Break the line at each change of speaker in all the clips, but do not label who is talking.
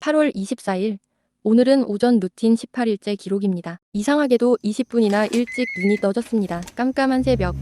8월 24일. 오늘은 오전 루틴 18일째 기록입니다. 이상하게도 20분이나 일찍 눈이 떠졌습니다. 깜깜한 새벽.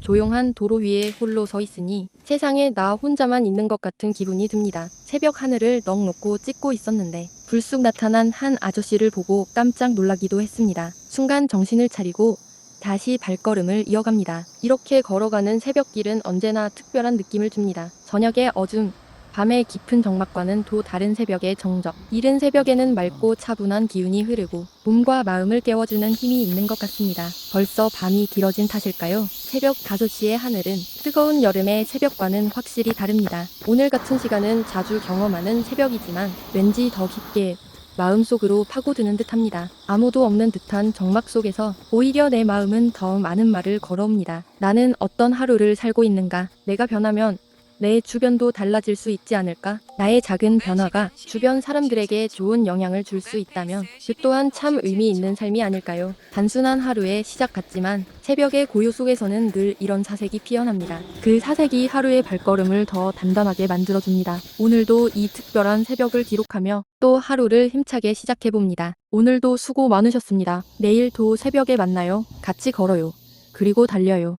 조용한 도로 위에 홀로 서 있으니 세상에 나 혼자만 있는 것 같은 기분이 듭니다. 새벽 하늘을 넋 놓고 찍고 있었는데 불쑥 나타난 한 아저씨를 보고 깜짝 놀라기도 했습니다. 순간 정신을 차리고 다시 발걸음을 이어갑니다. 이렇게 걸어가는 새벽길은 언제나 특별한 느낌을 줍니다. 저녁의 어둠, 밤의 깊은 정막과는 또 다른 새벽의 정적. 이른 새벽에는 맑고 차분한 기운이 흐르고 몸과 마음을 깨워주는 힘이 있는 것 같습니다. 벌써 밤이 길어진 탓일까요? 새벽 5시의 하늘은 뜨거운 여름의 새벽과는 확실히 다릅니다. 오늘 같은 시간은 자주 경험하는 새벽이지만 왠지 더 깊게 마음속으로 파고드는 듯합니다. 아무도 없는 듯한 정막 속에서 오히려 내 마음은 더 많은 말을 걸어옵니다. 나는 어떤 하루를 살고 있는가? 내가 변하면 내 주변도 달라질 수 있지 않을까? 나의 작은 변화가 주변 사람들에게 좋은 영향을 줄 수 있다면 그 또한 참 의미 있는 삶이 아닐까요? 단순한 하루의 시작 같지만 새벽의 고요 속에서는 늘 이런 사색이 피어납니다. 그 사색이 하루의 발걸음을 더 단단하게 만들어줍니다. 오늘도 이 특별한 새벽을 기록하며 또 하루를 힘차게 시작해봅니다. 오늘도 수고 많으셨습니다. 내일 도 새벽에 만나요. 같이 걸어요. 그리고 달려요.